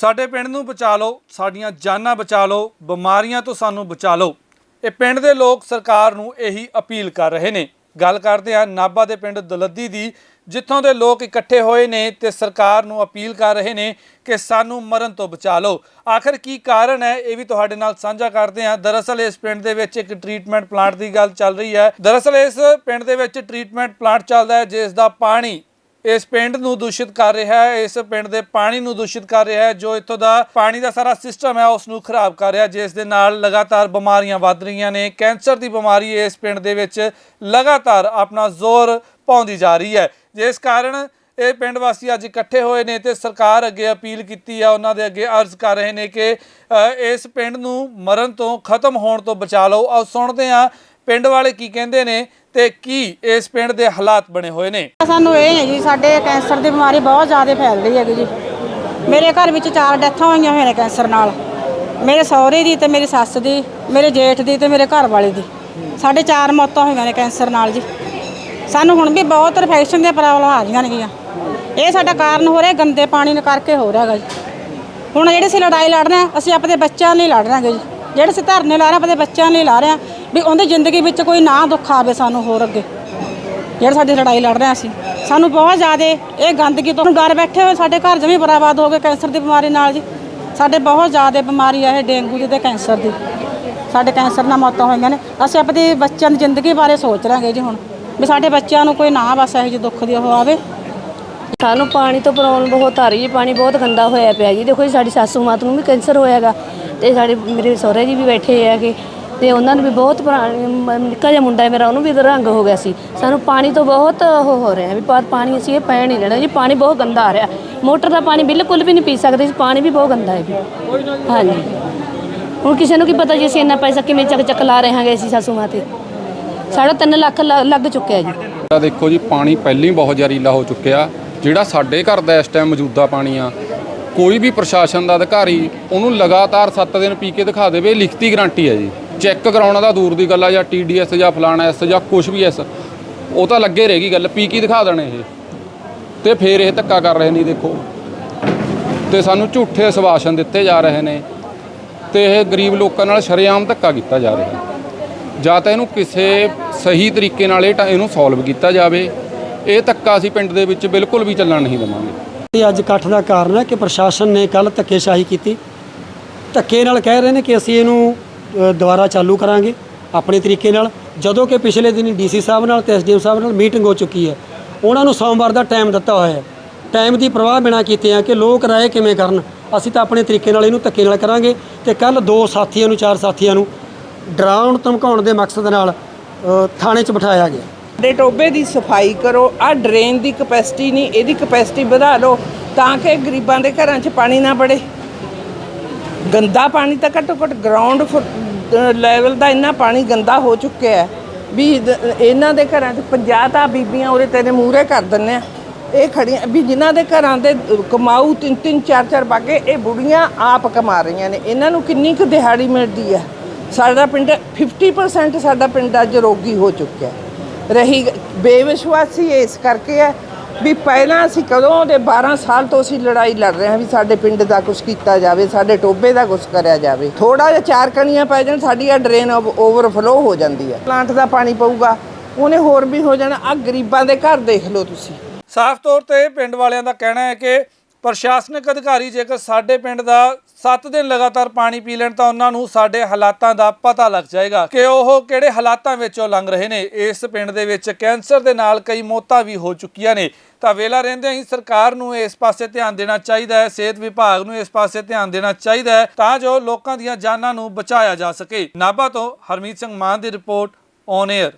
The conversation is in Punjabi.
ਸਾਡੇ ਪਿੰਡ ਨੂੰ ਬਚਾ ਲਓ, ਸਾਡੀਆਂ ਜਾਨਾਂ ਬਚਾ ਲਓ, ਬਿਮਾਰੀਆਂ ਤੋਂ ਸਾਨੂੰ ਬਚਾ ਲਓ। ਇਹ ਪਿੰਡ ਦੇ ਲੋਕ ਸਰਕਾਰ ਨੂੰ ਇਹੀ ਅਪੀਲ ਕਰ ਰਹੇ ਨੇ। ਗੱਲ ਕਰਦੇ ਹਾਂ ਨਾਭਾ ਦੇ ਪਿੰਡ ਦਲੱਦੀ ਦੀ, ਜਿੱਥੋਂ ਦੇ ਲੋਕ ਇਕੱਠੇ ਹੋਏ ਨੇ ਤੇ ਸਰਕਾਰ ਨੂੰ ਅਪੀਲ ਕਰ ਰਹੇ ਨੇ ਕਿ ਸਾਨੂੰ ਮਰਨ ਤੋਂ ਬਚਾ ਲਓ। ਆਖਰ ਕੀ ਕਾਰਨ ਹੈ, ਇਹ ਵੀ ਤੁਹਾਡੇ ਨਾਲ ਸਾਂਝਾ ਕਰਦੇ ਹਾਂ। ਦਰਅਸਲ ਇਸ ਪਿੰਡ ਦੇ ਵਿੱਚ ਇੱਕ ਟ੍ਰੀਟਮੈਂਟ ਪਲਾਂਟ ਦੀ ਗੱਲ ਚੱਲ ਰਹੀ ਹੈ। ਦਰਅਸਲ ਇਸ ਪਿੰਡ ਦੇ ਵਿੱਚ ਟ੍ਰੀਟਮੈਂਟ ਪਲਾਂਟ ਚੱਲਦਾ ਹੈ, ਜਿਸ ਦਾ ਪਾਣੀ ਇਸ ਪਿੰਡ ਨੂੰ ਦੂਸ਼ਿਤ ਕਰ ਰਿਹਾ ਹੈ, ਇਸ ਪਿੰਡ ਦੇ ਪਾਣੀ ਨੂੰ ਦੂਸ਼ਿਤ ਕਰ ਰਿਹਾ ਹੈ, ਜੋ ਇੱਥੋਂ ਦਾ ਪਾਣੀ ਦਾ ਸਾਰਾ ਸਿਸਟਮ ਹੈ ਉਸ ਨੂੰ ਖਰਾਬ ਕਰ ਰਿਹਾ ਜਿਸ ਦੇ ਨਾਲ ਲਗਾਤਾਰ ਬਿਮਾਰੀਆਂ ਵੱਧ ਰਹੀਆਂ ਨੇ, ਕੈਂਸਰ ਦੀ ਬਿਮਾਰੀ ਇਸ ਪਿੰਡ ਦੇ ਵਿੱਚ ਲਗਾਤਾਰ ਆਪਣਾ ਜ਼ੋਰ ਪਾਉਂਦੀ ਜਾ ਰਹੀ ਹੈ। ਜਿਸ ਕਾਰਨ ਇਹ ਪਿੰਡ ਵਾਸੀ ਅੱਜ ਇਕੱਠੇ ਹੋਏ ਨੇ ਤੇ ਸਰਕਾਰ ਅੱਗੇ ਅਪੀਲ ਕੀਤੀ ਆ, ਉਹਨਾਂ ਦੇ ਅੱਗੇ ਅਰਜ਼ ਕਰ ਰਹੇ ਨੇ ਕਿ ਇਸ ਪਿੰਡ ਨੂੰ ਮਰਨ ਤੋਂ ਖਤਮ ਹੋਣ ਤੋਂ ਬਚਾ ਲਓ। ਆਓ ਸੁਣਦੇ ਆ ਪਿੰਡ ਵਾਲੇ ਕੀ ਕਹਿੰਦੇ ਨੇ ਤੇ ਕੀ ਇਸ ਪਿੰਡ ਦੇ ਹਾਲਾਤ ਬਣੇ ਹੋਏ ਨੇ? ਸਾਨੂੰ ਇਹ ਹੈ ਜੀ, ਸਾਡੇ ਕੈਂਸਰ ਦੀ ਬਿਮਾਰੀ ਬਹੁਤ ਜ਼ਿਆਦਾ ਫੈਲ ਰਹੀ ਹੈਗੀ ਜੀ। ਮੇਰੇ ਘਰ ਵਿੱਚ ਚਾਰ ਡੈਥਾਂ ਹੋਈਆਂ ਹੋਈਆਂ ਨੇ ਕੈਂਸਰ ਨਾਲ। ਮੇਰੇ ਸਹੁਰੇ ਦੀ ਤੇ ਮੇਰੀ ਸੱਸ ਦੀ, ਮੇਰੇ ਜੇਠ ਦੀ ਤੇ ਮੇਰੇ ਘਰ ਵਾਲੇ ਦੀ। ਸਾਡੇ ਚਾਰ ਮੌਤਾਂ ਹੋਈਆਂ ਨੇ ਕੈਂਸਰ ਨਾਲ ਜੀ। ਸਾਨੂੰ ਹੁਣ ਵੀ ਬਹੁਤ ਇਨਫੈਕਸ਼ਨ ਦੀਆਂ ਪ੍ਰੋਬਲਮ ਆ ਰਹੀਆਂ ਨੇਗੀਆਂ। ਇਹ ਸਾਡਾ ਕਾਰਨ ਹੋ ਰਿਹਾ, ਗੰਦੇ ਪਾਣੀ ਨੇ ਕਰਕੇ ਹੋ ਰਿਹਾ ਹੈਗਾ ਜੀ। ਹੁਣ ਜਿਹੜੀ ਅਸੀਂ ਲੜਾਈ ਲੜ ਰਹੇ ਹਾਂ, ਅਸੀਂ ਆਪਣੇ ਬੱਚਿਆਂ ਲਈ ਲੜ ਰਹੇ ਹਾਂ ਜੀ। ਜਿਹੜੇ ਅਸੀਂ ਧਰਨੇ ਲਾ ਰਹੇ ਹਾਂ, ਆਪਣੇ ਬੱਚਿਆਂ ਲਈ ਲਾ ਰਹੇ ਹਾਂ, ਵੀ ਉਹਦੀ ਜ਼ਿੰਦਗੀ ਵਿੱਚ ਕੋਈ ਨਾ ਦੁੱਖ ਆਵੇ ਸਾਨੂੰ ਹੋਰ ਅੱਗੇ। ਜਿਹੜੇ ਸਾਡੀ ਲੜਾਈ ਲੜ ਰਹੇ ਹਾਂ ਅਸੀਂ। ਸਾਨੂੰ ਬਹੁਤ ਜ਼ਿਆਦਾ ਇਹ ਗੰਦਗੀ ਤੋਂ ਡਰ ਬੈਠੇ ਹੋਏ, ਸਾਡੇ ਘਰ ਜਮੀ ਬਰਬਾਦ ਹੋ ਗਏ ਕੈਂਸਰ ਦੀ ਬਿਮਾਰੀ ਨਾਲ ਜੀ। ਸਾਡੇ ਬਹੁਤ ਜ਼ਿਆਦਾ ਬਿਮਾਰੀ ਆ ਇਹ ਡੇਂਗੂ ਜੀ ਤੇ ਕੈਂਸਰ ਦੀ। ਸਾਡੇ ਕੈਂਸਰ ਨਾਲ ਮੌਤਾਂ ਹੋਈਆਂ ਨੇ। ਅਸੀਂ ਆਪਣੇ ਬੱਚਿਆਂ ਦੀ ਜ਼ਿੰਦਗੀ ਬਾਰੇ ਸੋਚ ਰਹੇ ਜੀ ਹੁਣ। ਵੀ ਸਾਡੇ ਬੱਚਿਆਂ ਨੂੰ ਕੋਈ ਨਾ ਬਸ ਇਹੋ ਜਿਹੇ ਦੁੱਖ ਦੀ ਉਹ ਆਵੇ। ਸਾਨੂੰ ਪਾਣੀ ਤੋਂ ਪ੍ਰੋਬਲਮ ਬਹੁਤ ਆ ਰਹੀ ਹੈ। ਪਾਣੀ ਬਹੁਤ ਗੰਦਾ ਹੋਇਆ ਪਿਆ ਜੀ। ਦੇਖੋ ਜੀ, ਸਾਡੀ ਸਾਸੂ ਮਾਤ ਨੂੰ ਵੀ ਕੈਂਸਰ ਹੋਇਆਗਾ ਤੇ ਸਾਡੇ ਮੇਰੇ ਸਹੁਰੇ ਜੀ ਵੀ ਬੈਠੇ ਹੈਗੇ ਤੇ ਉਹਨਾਂ ਨੂੰ ਵੀ ਬਹੁਤ ਪੁਰਾਣੀ ਮ- ਨਿੱਕਾ ਜਿਹਾ ਮੁੰਡਾ ਹੈ ਮੇਰਾ, ਉਹਨੂੰ ਵੀ ਰੰਗ ਹੋ ਗਿਆ ਸੀ। ਸਾਨੂੰ ਪਾਣੀ ਤੋਂ ਬਹੁਤ ਉਹ ਹੋ ਰਿਹਾ ਵੀ ਪਰ ਪਾਣੀ ਅਸੀਂ ਇਹ ਪੈਣ ਨਹੀਂ ਲੈਣਾ ਜੀ, ਪਾਣੀ ਬਹੁਤ ਗੰਦਾ ਆ ਰਿਹਾ। ਮੋਟਰ ਦਾ ਪਾਣੀ ਬਿਲਕੁਲ ਵੀ ਨਹੀਂ ਪੀ ਸਕਦੇ ਜੀ, ਪਾਣੀ ਵੀ ਬਹੁਤ ਗੰਦਾ ਹੈ ਜੀ। ਹਾਂਜੀ। ਹੁਣ ਕਿਸੇ ਨੂੰ ਕੀ ਪਤਾ ਜੀ, ਅਸੀਂ ਇੰਨਾ ਪੈਸਾ ਕਿਵੇਂ ਚੱਕ ਚੱਕ ਲਾ ਰਹੇ ਹਾਂਗੇ ਅਸੀਂ ਸਾਸੂ ਮਾਂ ਤੇ। ਸਾਡਾ 3 ਲੱਖ ਲ- ਲੱਗ ਚੁੱਕਿਆ ਜੀ। ਆ ਦੇਖੋ ਜੀ, ਪਾਣੀ ਪਹਿਲਾਂ ਹੀ ਬਹੁਤ ਜ਼ਹਿਰੀਲਾ ਹੋ ਚੁੱਕਿਆ। ਜਿਹੜਾ ਸਾਡੇ ਘਰ ਦਾ ਇਸ ਟਾਈਮ ਮੌਜੂਦਾ ਪਾਣੀ ਆ ਕੋਈ ਵੀ ਪ੍ਰਸ਼ਾਸਨ ਦਾ ਅਧਿਕਾਰੀ ਉਹਨੂੰ ਲਗਾਤਾਰ 7 ਦਿਨ ਪੀ ਕੇ ਦਿਖਾ ਦੇਵੇ ਲਿਖਤੀ ਗਾਰੰਟੀ ਹੈ ਜੀ। ਚੈੱਕ ਕਰਾਉਣਾ ਦਾ ਦੂਰ ਦੀ ਗੱਲ ਆ, ਜਾਂ ਟੀਡੀਐਸ ਜਾਂ ਫਲਾਣਾ ਐਸ ਜਾਂ ਕੁਝ ਵੀ ਐਸ ਉਹ ਤਾਂ ਲੱਗੇ ਰਹੇਗੀ ਗੱਲ, ਪੀ ਕੀ ਦਿਖਾ ਦੇਣੇ ਇਹ। ਤੇ ਫੇਰ ਇਹ ਧੱਕਾ ਕਰ ਰਹੇ ਨੇ ਦੇਖੋ। ਤੇ ਸਾਨੂੰ ਝੂਠੇ ਸਵਾਸ਼ਨ ਦਿੱਤੇ ਜਾ ਰਹੇ ਨੇ, ਤੇ ਇਹ ਗਰੀਬ ਲੋਕਾਂ ਨਾਲ ਸ਼ਰੇਆਮ ਧੱਕਾ ਕੀਤਾ ਜਾ ਰਿਹਾ। ਜਾਂ ਤਾਂ ਇਹਨੂੰ ਕਿਸੇ ਸਹੀ ਤਰੀਕੇ ਨਾਲ ਇਹ ਟ- ਇਹਨੂੰ ਸੋਲਵ ਕੀਤਾ ਜਾਵੇ। ਇਹ ਧੱਕਾ ਅਸੀਂ ਪਿੰਡ ਦੇ ਵਿੱਚ ਬਿਲਕੁਲ ਵੀ ਚੱਲਣ ਨਹੀਂ ਦੇਵਾਂਗੇ। ਇਹ ਅੱਜ ਇਕੱਠ ਦਾ ਕਾਰਨ ਹੈ ਕਿ ਪ੍ਰਸ਼ਾਸਨ ਨੇ ਕੱਲ ਧੱਕੇਸ਼ਾਹੀ ਕੀਤੀ। ਧੱਕੇ ਨਾਲ ਕਹਿ ਰਹੇ ਨੇ ਕਿ ਅਸੀਂ ਇਹਨੂੰ ਦੁਬਾਰਾ ਚਾਲੂ ਕਰਾਂਗੇ ਆਪਣੇ ਤਰੀਕੇ ਨਾਲ। ਜਦੋਂ ਕਿ ਪਿਛਲੇ ਦਿਨੀ ਡੀਸੀ ਸਾਹਿਬ ਨਾਲ ਤੇ ਐਸਡੀਐਮ ਸਾਹਿਬ ਨਾਲ ਮੀਟਿੰਗ ਹੋ ਚੁੱਕੀ ਹੈ। ਉਹਨਾਂ ਨੂੰ ਸੋਮਵਾਰ ਦਾ ਟਾਈਮ ਦਿੱਤਾ ਹੋਇਆ ਹੈ। ਟਾਈਮ ਦੀ ਪਰਵਾਹ ਬਿਨਾਂ ਕੀਤੇ ਆ ਕਿ ਲੋਕ ਰਾਏ ਕਿਵੇਂ ਕਰਨ, ਅਸੀਂ ਤਾਂ ਆਪਣੇ ਤਰੀਕੇ ਨਾਲ ਇਹਨੂੰ ਧੱਕੇ ਨਾਲ ਕਰਾਂਗੇ ਤੇ ਕੱਲ ਦੋ ਸਾਥੀਆਂ ਨੂੰ, ਚਾਰ ਸਾਥੀਆਂ ਨੂੰ ਡਰਾਉਣ, ਧਮਕਾਉਣ ਦੇ ਮਕਸਦ ਨਾਲ ਥਾਣੇ 'ਚ ਬਿਠਾਇਆ ਗਿਆ। ਦੇ ਟੋਬੇ ਦੀ ਸਫ਼ਾਈ ਕਰੋ, ਆ ਡਰੇਨ ਦੀ ਕਪੈਸਿਟੀ ਨਹੀਂ, ਇਹਦੀ ਕਪੈਸਿਟੀ ਵਧਾ ਲਓ ਤਾਂ ਕਿ ਗਰੀਬਾਂ ਦੇ ਘਰਾਂ 'ਚ ਪਾਣੀ ਨਾ ਵੜੇ। ਗੰਦਾ ਪਾਣੀ ਤਾਂ ਘੱਟੋ ਘੱਟ ਗਰਾਊਂਡ ਲੈਵਲ ਦਾ ਇੰਨਾ ਪਾਣੀ ਗੰਦਾ ਹੋ ਚੁੱਕਿਆ ਹੈ ਵੀ ਇਹਨਾਂ ਦੇ ਘਰਾਂ 'ਚ 50 ਤਾਂ ਬੀਬੀਆਂ ਉਹਦੇ ਤੇਰੇ ਮੂਹਰੇ ਕਰ ਦਿੰਨੇ ਆ। ਇਹ ਖੜੀਆਂ, ਵੀ ਜਿਨ੍ਹਾਂ ਦੇ ਘਰਾਂ ਦੇ ਕਮਾਊ ਤਿੰਨ ਤਿੰਨ, ਚਾਰ ਚਾਰ ਬਾਗੇ, ਇਹ ਬੁੜੀਆਂ ਆਪ ਕਮਾ ਰਹੀਆਂ ਨੇ। ਇਹਨਾਂ ਨੂੰ ਕਿੰਨੀ ਕੁ ਦਿਹਾੜੀ ਮਿਲਦੀ ਹੈ? ਸਾਡਾ ਪਿੰਡ 50% ਸਾਡਾ ਪਿੰਡ ਅੱਜ ਰੋਗੀ ਹੋ ਚੁੱਕਿਆ ਰਹੀ ਬੇਵਿਸ਼ਵਾਸੀ ਇਸ ਕਰਕੇ ਹੈ ਵੀ ਪਹਿਲਾਂ ਅਸੀਂ ਕਦੋਂ ਦੇ 12 ਸਾਲ ਤੋਂ ਅਸੀਂ ਲੜਾਈ ਲੜ ਰਹੇ ਹਾਂ ਵੀ ਸਾਡੇ ਪਿੰਡ ਦਾ ਕੁਝ ਕੀਤਾ ਜਾਵੇ, ਸਾਡੇ ਟੋਬੇ ਦਾ ਕੁਝ ਕਰਿਆ ਜਾਵੇ। ਥੋੜਾ ਜਿਹਾ ਚਾਰ ਕਣੀਆਂ ਪੈ ਜਾਣ ਸਾਡੀ ਆ ਡਰੇਨ ਓਵਰਫਲੋ ਹੋ ਜਾਂਦੀ ਹੈ। ਪਲਾਂਟ ਦਾ ਪਾਣੀ ਪਊਗਾ, ਉਹਨੇ ਹੋਰ ਵੀ ਹੋ ਜਾਣਾ। ਆ ਗਰੀਬਾਂ ਦੇ ਘਰ ਦੇਖ ਲਓ ਤੁਸੀਂ। ਸਾਫ਼ ਤੌਰ ਤੇ ਪਿੰਡ ਵਾਲਿਆਂ ਦਾ ਕਹਿਣਾ ਹੈ ਕਿ ਪ੍ਰਸ਼ਾਸਨਿਕ ਅਧਿਕਾਰੀ ਜੇਕਰ ਸਾਡੇ ਪਿੰਡ ਦਾ 7 ਦਿਨ ਲਗਾਤਾਰ ਪਾਣੀ ਪੀ ਲੈਣ ਤਾਂ ਉਹਨਾਂ ਨੂੰ ਸਾਡੇ ਹਾਲਾਤਾਂ ਦਾ ਪਤਾ ਲੱਗ ਜਾਏਗਾ ਕਿ ਉਹ ਕਿਹੜੇ ਹਾਲਾਤਾਂ ਵਿੱਚੋਂ ਲੰਘ ਰਹੇ ਨੇ। ਇਸ ਪਿੰਡ ਦੇ ਵਿੱਚ ਕੈਂਸਰ ਦੇ ਨਾਲ ਕਈ ਮੌਤਾਂ ਵੀ ਹੋ ਚੁੱਕੀਆਂ ਨੇ। ਤਾਂ ਵੇਲਾ ਰਹਿੰਦੇ ਹੀ ਸਰਕਾਰ ਨੂੰ ਇਸ ਪਾਸੇ ਧਿਆਨ ਦੇਣਾ ਚਾਹੀਦਾ ਹੈ, ਸਿਹਤ ਵਿਭਾਗ ਨੂੰ ਇਸ ਪਾਸੇ ਧਿਆਨ ਦੇਣਾ ਚਾਹੀਦਾ ਹੈ ਤਾਂ ਜੋ ਲੋਕਾਂ ਦੀਆਂ ਜਾਨਾਂ ਨੂੰ ਬਚਾਇਆ ਜਾ ਸਕੇ। ਨਾਭਾ ਤੋਂ ਹਰਮੀਤ ਸਿੰਘ ਮਾਨ ਦੀ ਰਿਪੋਰਟ ਔਨ 에ਅਰ